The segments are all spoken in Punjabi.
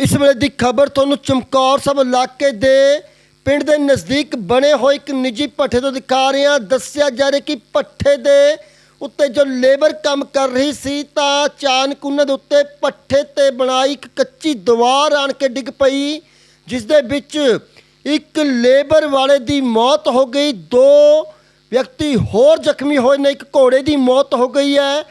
ਇਸ ਵੇਲੇ ਦੀ ਖਬਰ ਤੁਹਾਨੂੰ ਚਮਕੌਰ ਸਾਹਿਬ ਇਲਾਕੇ ਦੇ ਪਿੰਡ ਦੇ ਨਜ਼ਦੀਕ ਬਣੇ ਹੋਏ ਇੱਕ ਨਿੱਜੀ ਭੱਠੇ ਤੋਂ ਦਿਖਾ ਰਹੇ ਹਾਂ। ਦੱਸਿਆ ਜਾ ਰਿਹਾ ਕਿ ਭੱਠੇ ਦੇ ਉੱਤੇ ਜੋ ਲੇਬਰ ਕੰਮ ਕਰ ਰਹੀ ਸੀ ਤਾਂ ਅਚਾਨਕ ਉਹਨਾਂ ਦੇ ਉੱਤੇ ਭੱਠੇ ਤੇ ਬਣਾਈ ਇੱਕ ਕੱਚੀ ਦੀਵਾਰ ਆਣ ਕੇ ਡਿੱਗ ਪਈ, ਜਿਸ ਦੇ ਵਿੱਚ ਇੱਕ ਲੇਬਰ ਵਾਲੇ ਦੀ ਮੌਤ ਹੋ ਗਈ। ਦੋ ਵਿਅਕਤੀ ਹੋਰ ਜ਼ਖਮੀ ਹੋਏ ਨੇ, ਇੱਕ ਘੋੜੇ ਦੀ ਮੌਤ ਹੋ ਗਈ ਹੈ।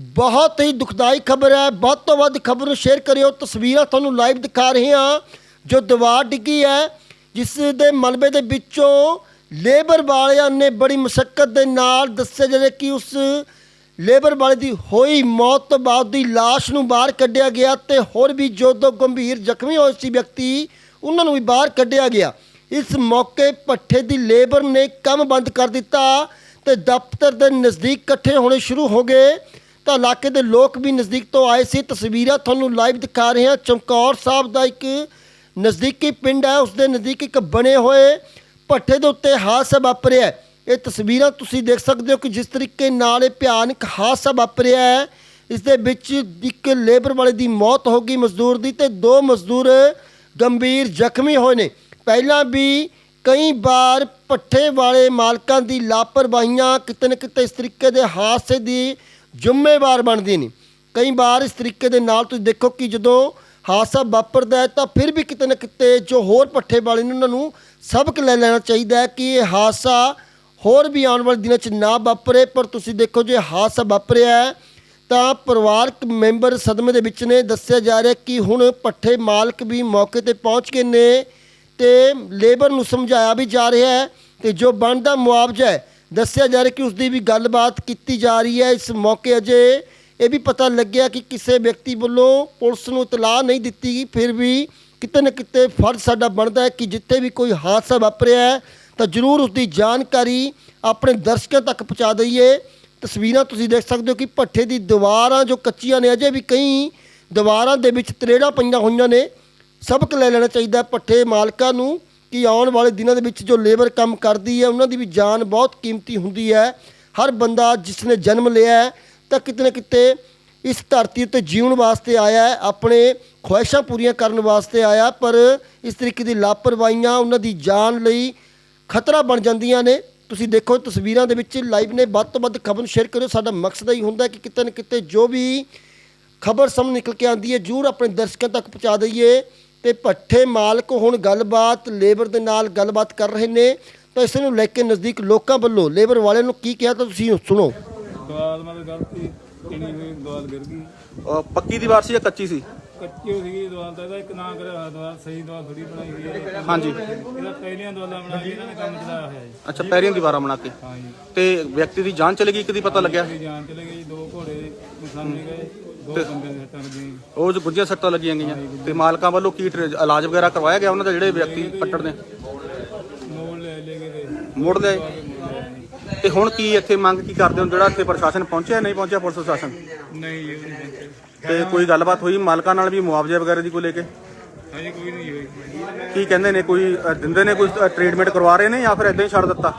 ਬਹੁਤ ਹੀ ਦੁਖਦਾਈ ਖਬਰ ਹੈ। ਵੱਧ ਤੋਂ ਵੱਧ ਖਬਰ ਨੂੰ ਸ਼ੇਅਰ ਕਰਿਓ। ਤਸਵੀਰਾਂ ਤੁਹਾਨੂੰ ਲਾਈਵ ਦਿਖਾ ਰਹੇ ਹਾਂ। ਜੋ ਦੀਵਾਰ ਡਿੱਗੀ ਹੈ, ਜਿਸ ਦੇ ਮਲਬੇ ਦੇ ਵਿੱਚੋਂ ਲੇਬਰ ਵਾਲਿਆਂ ਨੇ ਬੜੀ ਮੁਸ਼ਕਲ ਦੇ ਨਾਲ ਦੱਸਿਆ ਜਿਹੜੇ ਕਿ ਉਸ ਲੇਬਰ ਵਾਲੇ ਦੀ ਹੋਈ ਮੌਤ ਤੋਂ ਬਾਅਦ ਦੀ ਲਾਸ਼ ਨੂੰ ਬਾਹਰ ਕੱਢਿਆ ਗਿਆ ਤੇ ਹੋਰ ਵੀ ਜੋ ਦੋ ਗੰਭੀਰ ਜ਼ਖਮੀ ਹੋਏ ਸੀ ਵਿਅਕਤੀ, ਉਹਨਾਂ ਨੂੰ ਵੀ ਬਾਹਰ ਕੱਢਿਆ ਗਿਆ। ਇਸ ਮੌਕੇ ਪੱਠੇ ਦੀ ਲੇਬਰ ਨੇ ਕੰਮ ਬੰਦ ਕਰ ਦਿੱਤਾ ਤੇ ਦਫ਼ਤਰ ਦੇ ਨਜ਼ਦੀਕ ਇਕੱਠੇ ਹੋਣੇ ਸ਼ੁਰੂ ਹੋ ਗਏ। ਤਾਂ ਇਲਾਕੇ ਦੇ ਲੋਕ ਵੀ ਨਜ਼ਦੀਕ ਤੋਂ ਆਏ ਸੀ। ਤਸਵੀਰਾਂ ਤੁਹਾਨੂੰ ਲਾਈਵ ਦਿਖਾ ਰਹੇ ਹਾਂ। ਚਮਕੌਰ ਸਾਹਿਬ ਦਾ ਇੱਕ ਨਜ਼ਦੀਕੀ ਪਿੰਡ ਹੈ। ਉਸ ਦੇ ਨਜ਼ਦੀਕ ਇੱਕ ਬਣੇ ਹੋਏ ਭੱਠੇ ਦੇ ਉੱਤੇ ਹਾਦਸਾ ਵਾਪਰਿਆ ਇਹ ਤਸਵੀਰਾਂ ਤੁਸੀਂ ਦੇਖ ਸਕਦੇ ਹੋ ਕਿ ਜਿਸ ਤਰੀਕੇ ਨਾਲ ਇਹ ਭਿਆਨਕ ਹਾਦਸਾ ਵਾਪਰਿਆ ਹੈ। ਇਸ ਦੇ ਵਿੱਚ ਇੱਕ ਲੇਬਰ ਵਾਲੇ ਦੀ ਮੌਤ ਹੋ ਗਈ ਮਜ਼ਦੂਰ ਦੀ ਤੇ ਦੋ ਮਜ਼ਦੂਰ ਗੰਭੀਰ ਜ਼ਖਮੀ ਹੋਏ ਨੇ। ਪਹਿਲਾਂ ਵੀ ਕਈ ਵਾਰ ਪੱਠੇ ਵਾਲੇ ਮਾਲਕਾਂ ਦੀ ਲਾਪਰਵਾਹੀਆਂ ਕਿਤੇ ਨਾ ਕਿਤੇ ਇਸ ਤਰੀਕੇ ਦੇ ਹਾਦਸੇ ਦੀ ਜ਼ਿੰਮੇਵਾਰ ਬਣਦੇ ਨੇ ਕਈ ਵਾਰ ਇਸ ਤਰੀਕੇ ਦੇ ਨਾਲ ਤੁਸੀਂ ਦੇਖੋ ਕਿ ਜਦੋਂ ਹਾਦਸਾ ਵਾਪਰਦਾ ਹੈ ਤਾਂ ਫਿਰ ਵੀ ਕਿਤੇ ਨਾ ਕਿਤੇ ਜੋ ਹੋਰ ਪੱਠੇ ਵਾਲੇ ਨੇ ਉਹਨਾਂ ਨੂੰ ਸਬਕ ਲੈ ਲੈਣਾ ਚਾਹੀਦਾ ਹੈ ਕਿ ਇਹ ਹਾਦਸਾ ਹੋਰ ਵੀ ਆਉਣ ਵਾਲੇ ਦਿਨਾਂ 'ਚ ਨਾ ਵਾਪਰੇ। ਪਰ ਤੁਸੀਂ ਦੇਖੋ ਜੇ ਹਾਦਸਾ ਵਾਪਰਿਆ ਹੈ ਤਾਂ ਪਰਿਵਾਰਕ ਮੈਂਬਰ ਸਦਮੇ ਦੇ ਵਿੱਚ ਨੇ। ਦੱਸਿਆ ਜਾ ਰਿਹਾ ਕਿ ਹੁਣ ਪੱਠੇ ਮਾਲਕ ਵੀ ਮੌਕੇ ਤੇ ਪਹੁੰਚ ਗਏ ਨੇ ਤੇ ਲੇਬਰ ਨੂੰ ਸਮਝਾਇਆ ਵੀ ਜਾ ਰਿਹਾ ਹੈ ਤੇ ਜੋ ਬਣਦਾ ਮੁਆਵਜ਼ਾ ਹੈ ਦੱਸਿਆ ਜਾ ਰਿਹਾ ਕਿ ਉਸ ਦੀ ਵੀ ਗੱਲਬਾਤ ਕੀਤੀ ਜਾ ਰਹੀ ਹੈ। ਇਸ ਮੌਕੇ ਅਜੇ ਇਹ ਵੀ ਪਤਾ ਲੱਗਿਆ ਕਿ ਕਿਸੇ ਵਿਅਕਤੀ ਵੱਲੋਂ ਪੁਲਿਸ ਨੂੰ ਇਤਲਾਹ ਨਹੀਂ ਦਿੱਤੀ ਗਈ। ਫਿਰ ਵੀ ਕਿਤੇ ਨਾ ਕਿਤੇ ਫਰਜ਼ ਸਾਡਾ ਬਣਦਾ ਹੈ ਕਿ ਜਿੱਥੇ ਵੀ ਕੋਈ ਹਾਦਸਾ ਵਾਪਰਿਆ ਹੈ, ਤਾਂ ਜ਼ਰੂਰ ਉਸ ਦੀ ਜਾਣਕਾਰੀ ਆਪਣੇ ਦਰਸ਼ਕਾਂ ਤੱਕ ਪਹੁੰਚਾ ਦਈਏ। ਤਸਵੀਰਾਂ ਤੁਸੀਂ ਦੇਖ ਸਕਦੇ ਹੋ ਕਿ ਭੱਠੇ ਦੀ ਦੀਵਾਰਾਂ ਜੋ ਕੱਚੀਆਂ ਨੇ, ਅਜੇ ਵੀ ਕਈ ਦੀਵਾਰਾਂ ਦੇ ਵਿੱਚ ਤਰੇੜਾਂ ਪਈਆਂ ਹੋਈਆਂ ਨੇ। ਸਬਕ ਲੈ ਲੈਣਾ ਚਾਹੀਦਾ ਭੱਠੇ ਮਾਲਕਾਂ ਨੂੰ। ਕਿ ਆਉਣ ਵਾਲੇ ਦਿਨਾਂ ਦੇ ਵਿੱਚ ਜੋ ਲੇਬਰ ਕੰਮ ਕਰਦੀ ਹੈ, ਉਹਨਾਂ ਦੀ ਵੀ ਜਾਨ ਬਹੁਤ ਕੀਮਤੀ ਹੁੰਦੀ ਹੈ। ਹਰ ਬੰਦਾ ਜਿਸ ਨੇ ਜਨਮ ਲਿਆ ਹੈ, ਤਾਂ ਕਿਤੇ ਨਾ ਕਿਤੇ ਇਸ ਧਰਤੀ ਉੱਤੇ ਜੀਉਣ ਵਾਸਤੇ ਆਇਆ ਹੈ, ਆਪਣੇ ਖੁਆਇਸ਼ਾਂ ਪੂਰੀਆਂ ਕਰਨ ਵਾਸਤੇ ਆਇਆ ਪਰ ਇਸ ਤਰੀਕੇ ਦੀ ਲਾਪਰਵਾਹੀਆਂ ਉਹਨਾਂ ਦੀ ਜਾਨ ਲਈ ਖਤਰਾ ਬਣ ਜਾਂਦੀਆਂ ਨੇ। ਤੁਸੀਂ ਦੇਖੋ, ਤਸਵੀਰਾਂ ਦੇ ਵਿੱਚ ਲਾਈਵ ਨੇ, ਵੱਧ ਤੋਂ ਵੱਧ ਖਬਰ ਨੂੰ ਸ਼ੇਅਰ ਕਰਿਓ। ਸਾਡਾ ਮਕਸਦ ਹੀ ਹੁੰਦਾ ਕਿ ਕਿਤੇ ਨਾ ਕਿਤੇ ਜੋ ਵੀ ਖਬਰ ਸਾਹਮਣੇ ਨਿਕਲ ਕੇ ਆਉਂਦੀ ਹੈ, ਜ਼ਰੂਰ ਆਪਣੇ ਦਰਸ਼ਕਾਂ ਤੱਕ ਪਹੁੰਚਾ ਦਈਏ। ਤੇ ਪੱਠੇ ਮਾਲਕ ਹੁਣ ਗੱਲਬਾਤ ਲੇਬਰ ਦੇ ਨਾਲ ਗੱਲਬਾਤ ਕਰ ਰਹੇ ਨੇ। ਤਾਂ ਇਸ ਨੂੰ ਲੈ ਕੇ ਨਜ਼ਦੀਕ ਲੋਕਾਂ ਵੱਲੋਂ ਲੇਬਰ ਵਾਲਿਆਂ ਨੂੰ ਕੀ ਕਿਹਾ ਤਾਂ ਤੁਸੀਂ ਸੁਣੋ। ਦਵਾਲ ਮਤਲਬ ਗਲਤੀ ਕਿਣੀ ਹੋਈ ਦਵਾਲ ਗਿਰ ਗਈ। ਅਹ ਪੱਕੀ ਦੀਵਾਰ ਸੀ ਜਾਂ ਕੱਚੀ ਸੀ? ਕੱਚੀ ਹੋ ਸੀਗੀ ਦਵਾਲ ਦਾ ਇਹਦਾ ਇੱਕ ਨਾਂ ਕਰਿਆ ਦਵਾਲ ਸਹੀ ਦਵਾਲ ਥੋੜੀ ਬਣਾਈ ਹੋਈ ਹੈ। ਹਾਂਜੀ। ਇਹਦਾ ਪਹਿਲੀਆਂ ਦਵਾਲਾਂ ਬਣਾ ਕੇ ਇਹਨਾਂ ਨੇ ਕੰਮ ਚਲਾਇਆ ਹੋਇਆ ਜੀ। ਅੱਛਾ ਪੈਰੀਆਂ ਦੀਵਾਰਾਂ ਬਣਾ ਕੇ। ਹਾਂ ਜੀ ਤੇ ਵਿਅਕਤੀ ਦੀ ਜਾਨ ਚਲੇ ਗਈ ਕਦੀ ਪਤਾ ਲੱਗਿਆ? ਇਹ ਜਾਨ ਚਲੇ ਗਈ ਦੋ ਘੋੜੇ ਸਾਹਮਣੇ ਗਏ। ਦੋ ਦੇ ਲੱਗੀਆਂ। ਉਹ ਜੋ ਗੁੱਜੀਆਂ ਸੱਟਾਂ ਲੱਗੀਆਂ ਗਈਆਂ ਤੇ ਮਾਲਕਾਂ ਵੱਲੋਂ ਕੀ ਇਲਾਜ ਵਗੈਰਾ ਕਰਵਾਇਆ ਗਿਆ ਉਹਨਾਂ ਦਾ ਜਿਹੜੇ ਵਿਅਕਤੀ ਪੱਟੜ ਨੇ ਮੋੜ ਲੈ ਤੇ ਮੋੜ ਲਿਆਏ ਤੇ ਹੁਣ ਕੀ ਇੱਥੇ ਮੰਗ ਕੀ ਕਰਦੇ ਹੋ? ਜਿਹੜਾ ਇੱਥੇ ਪ੍ਰਸ਼ਾਸਨ ਪਹੁੰਚਿਆ ਨਹੀਂ ਪਹੁੰਚਿਆ ਪੁਲਿਸ ਪ੍ਰਸ਼ਾਸਨ? ਨਹੀਂ ਜੀ ਉਹ ਨਹੀਂ ਪਹੁੰਚੇ। ਤੇ ਕੋਈ ਗੱਲਬਾਤ ਹੋਈ ਮਾਲਕਾਂ ਨਾਲ ਵੀ ਮੁਆਵਜ਼ੇ ਵਗੈਰਾ ਦੀ ਕੋਈ ਲੈ ਕੇ? ਹਜੇ ਕੋਈ ਨਹੀਂ ਹੋਈ। ਕੀ ਕਹਿੰਦੇ ਨੇ ਕੋਈ ਅ, ਦਿੰਦੇ ਨੇ ਕੋਈ ਟ੍ਰੀਟਮੈਂਟ ਕਰਵਾ ਰਹੇ ਨੇ ਜਾਂ ਫਿਰ ਇਦਾਂ ਹੀ ਛੱਡ ਦਿੱਤਾ?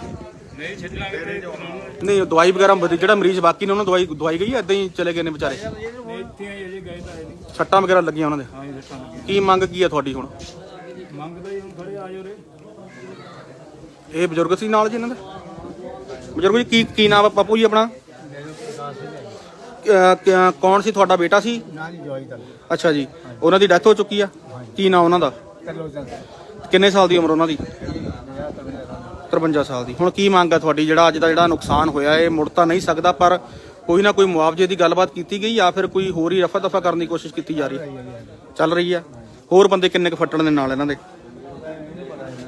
ਨਹੀਂ ਛੱਡਣਾ ਕਿਤੇ ਦਵਾਈ ਵਗੈਰਾ ਵਧੀ- ਜਿਹੜਾ ਮਰੀਜ਼ ਬਾਕੀ ਨੇ ਉਹਨੂੰ ਦਵਾਈ ਦਵਾਈ ਗਈ ਇਦਾਂ ਹੀ ਚਲੇ ਗਏ ਨੇ ਵਿਚਾਰੇ? ਇੱਥੇ ਹੀ ਅਜੇ ਗਏ ਤਾਂ ਹੈ ਨਹੀਂ। ਸੱਟਾਂ ਵਗੈਰਾ ਲੱਗੀਆਂ ਉਹਨਾਂ ਦੇ? ਹਾਂ ਜੀ ਸੱਟਾਂ ਲੱਗੀਆਂ। ਕੀ ਮੰਗ ਕੀ ਹੈ ਤੁਹਾਡੀ ਹੁਣ? ਮੰਗਦਾ ਜੀ ਹੁਣ ਖੜੇ ਆ ਜਾਓ ਰੇ ਇਹ ਬਜ਼ੁਰਗ ਸੀ ਨਾਲ ਜੀ ਇਹਨਾਂ ਦੇ? ਬਜ਼ੁਰਗ ਜੀ ਕੀ ਕੀ ਨਾਮ ਹੈ ਪਪੂ ਜੀ ਆਪਣਾ? ਅਹ, ਕ- ਕੌਣ ਸੀ ਤੁਹਾਡਾ ਬੇਟਾ ਸੀ? ਨਾ ਜੀ ਜੋਈ ਕਰ ਅੱਛਾ ਜੀ ਉਹਨਾਂ ਦੀ ਡੈਥ ਹੋ ਚੁੱਕੀ ਆ? ਕੀ ਨਾਮ ਉਹਨਾਂ ਦਾ? ਕਿੰਨੇ ਸਾਲ ਦੀ ਉਮਰ ਉਹਨਾਂ ਦੀ? 53 ਸਾਲ ਦੀ। ਹੁਣ ਕੀ ਮੰਗ ਹੈ ਤੁਹਾਡੀ? ਜਿਹੜਾ ਅੱਜ ਦਾ ਜਿਹੜਾ ਨੁਕਸਾਨ ਹੋਇਆ ਇਹ ਮੁੜ ਤਾਂ ਨਹੀਂ ਸਕਦਾ ਪਰ ਕੋਈ ਨਾ ਕੋਈ ਮੁਆਵਜ਼ੇ ਦੀ ਗੱਲਬਾਤ ਕੀਤੀ ਗਈ ਜਾਂ ਫਿਰ ਕੋਈ ਹੋਰ ਹੀ ਰਫਾ ਦਫਾ ਕਰਨ ਦੀ ਕੋਸ਼ਿਸ਼ ਕੀਤੀ ਜਾ ਰਹੀ। ਚੱਲ ਰਹੀ ਆ। ਹੋਰ ਬੰਦੇ ਕਿੰਨੇ ਕੁ ਫੱਟਣ ਦੇ ਨਾਲ ਇਹਨਾਂ ਦੇ?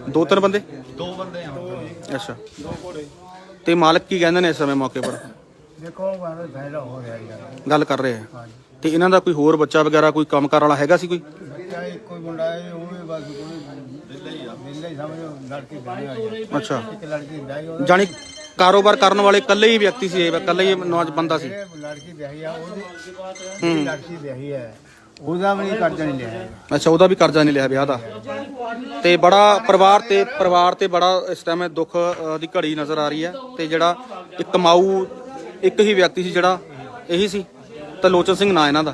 ਦੋ ਤਿੰਨ ਬੰਦੇ? ਦੋ ਬੰਦੇ ਆ। ਅੱਛਾ। ਤੇ ਮਾਲਕ ਕੀ ਕਹਿੰਦੇ ਨੇ ਇਸ ਸਮੇਂ ਮੌਕੇ ਪਰ? ਦੇਖੋ ਬਾਰੇ ਫਾਇਦਾ ਹੋ ਰਿਹਾ ਯਾਰ ਗੱਲ ਕਰ ਰਹੇ ਆ। ਤੇ ਇਹਨਾਂ ਦਾ ਕੋਈ ਹੋਰ ਬੱਚਾ ਵਗੈਰਾ ਕੋਈ ਕੰਮ ਕਰਨ ਵਾਲਾ ਹੈਗਾ ਸੀ ਕੋਈ? ਇੱਕੋ ਹੀ ਮੁੰਡਾ ਹੈ ਉਹ ਵੀ ਬਸ ਕੋਈ ਵਿਹਲਾ ਹੀ ਆ। ਵਿਹਲਾ ਹੀ ਸਮਝੋ ਲੜਕੀ ਵਿਆਹੀ ਹੋਈ ਆ। ਅੱਛਾ। ਇੱਕ ਲੜਕੀ ਵਿਆਹੀ ਉਹਦਾ ਜਾਣੀ ਕਾਰੋਬਾਰ ਕਰਨ ਵਾਲੇ ਇਕੱਲੇ ਹੀ ਵਿਅਕਤੀ ਸੀ ਇਹ ਇਕੱਲੇ ਹੀ ਨੌਜ ਬੰਦਾ ਸੀ। ਲੜਕੀ ਵਿਆਹੀ ਆ ਉਹਦੀ ਜਿਹੜੀ ਲੜਕੀ ਵਿਆਹੀ ਹੈ। ਉਹਦਾ ਵੀ ਨਹੀਂ ਕਰਜ਼ਾ ਨਹੀਂ ਲਿਆ ਹੈਗਾ। ਅੱਛਾ ਉਹਦਾ ਵੀ ਕਰਜ਼ਾ ਨਹੀਂ ਲਿਆ ਵਿਆਹ ਦਾ। ਤੇ ਬੜਾ ਪਰਿਵਾਰ ਤੇ ਪਰਿਵਾਰ ਤੇ ਬੜਾ ਇਸ ਟਾਈਮ ਦੁੱਖ ਅ, ਦੀ ਘੜੀ ਨਜ਼ਰ ਆ ਰਹੀ ਹੈ। ਤੇ ਜਿਹੜਾ ਇੱਕ ਮਾਊ ਇੱਕ ਹੀ ਵਿਅਕਤੀ ਸੀ ਜਿਹੜਾ ਇਹੀ ਸੀ। ਤਾਂ ਲੋਚਨ ਸਿੰਘ ਨਾਂ ਇਹਨਾਂ ਦਾ।